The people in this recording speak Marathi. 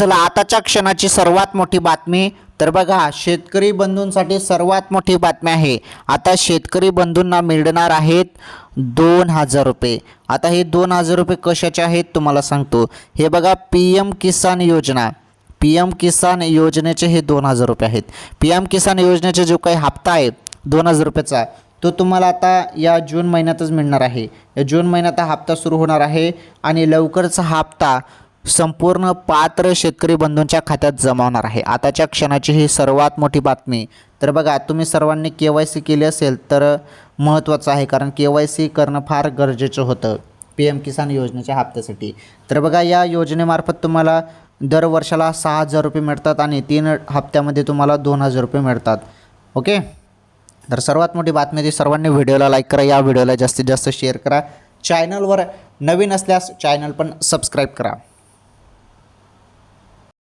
चला आताच्या क्षणाची सर्वात मोठी बातमी. तर बघा शेतकरी बंधूंसाठी सर्वात मोठी बातमी आहे. आता शेतकरी बंधूंना मिळणार आहेत दोन हजार रुपये. आता हे दोन हजार रुपये कशाचे आहेत तुम्हाला सांगतो. हे बघा पी एम किसान योजना. पी एम किसान योजनेचे हे दोन हजार रुपये आहेत. पी एम किसान योजनेचे जो काही हप्ता आहे दोन हजार रुपयाचा तो तुम्हाला आता या जून महिन्यातच मिळणार आहे. या जून महिन्यात हा हप्ता सुरू होणार आहे आणि लवकरच हा हप्ता संपूर्ण पात्र शेतकरी बंधूंच्या खात्यात जमा होणार आहे. आताच्या क्षणाची ही सर्वात मोठी बातमी. तर बघा तुम्ही सर्वांनी के वाय सी केली असेल तर महत्त्वाचं आहे कारण के वाय सी करणं फार गरजेचं होतं. पी एम किसान योजनेच्या हप्त्यासाठी. तर बघा या योजनेमार्फत तुम्हाला दर वर्षाला सहा हजार रुपये मिळतात आणि तीन हप्त्यामध्ये तुम्हाला दोन हजार रुपये मिळतात. ओके? तर सर्वात मोठी बातमी ती सर्वांनी व्हिडिओला लाईक करा या व्हिडिओला जास्तीत जास्त शेअर करा. चॅनलवर नवीन असल्यास चॅनल पण सबस्क्राईब करा.